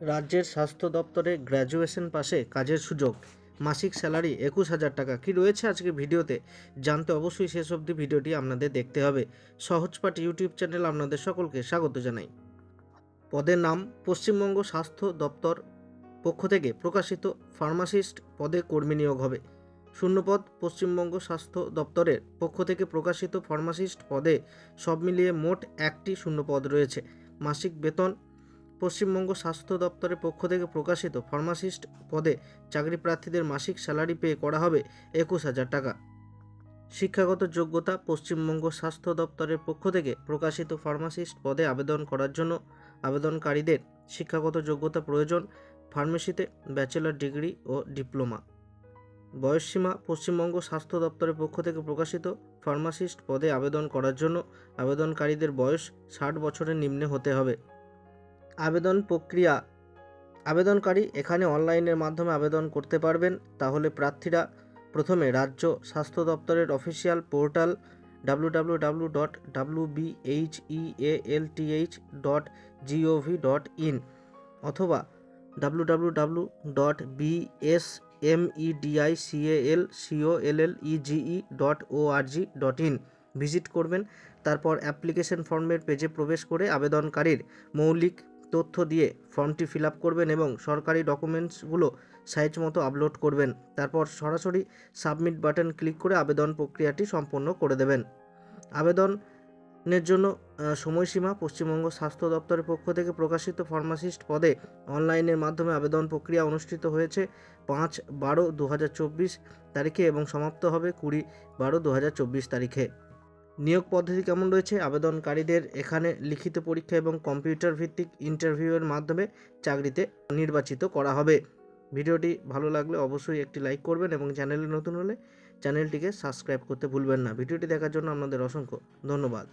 রাজ্যের স্বাস্থ্য দপ্তরে গ্র্যাজুয়েশন পাশে কাজের সুযোগ। মাসিক স্যালারি একুশ হাজার টাকা। কি রয়েছে আজকে ভিডিওতে? জানতে অবশ্যই শেষ অবধি ভিডিওটি আপনাদের দেখতে হবে। সহজপাঠ ইউটিউব চ্যানেল আপনাদের সকলকে স্বাগত জানাই। পদের নাম, পশ্চিমবঙ্গ স্বাস্থ্য দপ্তর পক্ষ থেকে প্রকাশিত ফার্মাসিস্ট পদে কর্মী নিয়োগ হবে। শূন্যপদ, পশ্চিমবঙ্গ স্বাস্থ্য দপ্তরের পক্ষ থেকে প্রকাশিত ফার্মাসিস্ট পদে সব মিলিয়ে মোট একটি শূন্যপদ রয়েছে। মাসিক বেতন পশ্চিমবঙ্গ স্বাস্থ্য দপ্তরের পক্ষ থেকে প্রকাশিত ফার্মাসিস্ট পদে চাকরি প্রার্থীদের মাসিক স্যালারি পে করা হবে একুশ হাজার টাকা। শিক্ষাগত যোগ্যতা পশ্চিমবঙ্গ স্বাস্থ্য দপ্তরের পক্ষ থেকে প্রকাশিত ফার্মাসিস্ট পদে আবেদন করার জন্য আবেদনকারীদের শিক্ষাগত যোগ্যতা প্রয়োজন, ফার্মেসিতে ব্যাচেলর ডিগ্রি ও ডিপ্লোমা। বয়সসীমা পশ্চিমবঙ্গ স্বাস্থ্য দপ্তরের পক্ষ থেকে প্রকাশিত ফার্মাসিস্ট পদে আবেদন করার জন্য আবেদনকারীদের বয়স ষাট বছরের নিম্নে হতে হবে। আবেদন প্রক্রিয়া, আবেদনকারী এখানে অনলাইনের মাধ্যমে আবেদন করতে পারবেন। তাহলে প্রার্থীরা প্রথমে রাজ্য স্বাস্থ্য দপ্তরের official portal W dot E A L T H dot dot in অথবা W W dot M E D I C A L C O L L E G E dot O R G dot in visit করবেন। তারপর application ফর্মের পেজে প্রবেশ করে আবেদনকারীর মৌলিক তথ্য দিয়ে ফর্মটি ফিল করবেন এবং সরকারি ডকুমেন্টসগুলো সাইজ মতো আপলোড করবেন। তারপর সরাসরি সাবমিট বাটন ক্লিক করে আবেদন প্রক্রিয়াটি সম্পন্ন করে দেবেন। আবেদনের জন্য সময়সীমা পশ্চিমবঙ্গ স্বাস্থ্য দপ্তরের পক্ষ থেকে প্রকাশিত ফার্মাসিস্ট পদে অনলাইনের মাধ্যমে আবেদন প্রক্রিয়া অনুষ্ঠিত হয়েছে পাঁচ বারো দু তারিখে এবং সমাপ্ত হবে কুড়ি বারো দু তারিখে। নিয়োগ পদ্ধতি কেমন রয়েছে? আবেদনকারীদের এখানে লিখিত পরীক্ষা এবং কম্পিউটার ভিত্তিক ইন্টারভিউয়ের মাধ্যমে চাকরিতে নির্বাচিত করা হবে। ভিডিওটি ভালো লাগলে অবশ্যই একটি লাইক করবেন এবং চ্যানেলে নতুন হলে চ্যানেলটিকে সাবস্ক্রাইব করতে ভুলবেন না। ভিডিওটি দেখার জন্য আপনাদের অসংখ্য ধন্যবাদ।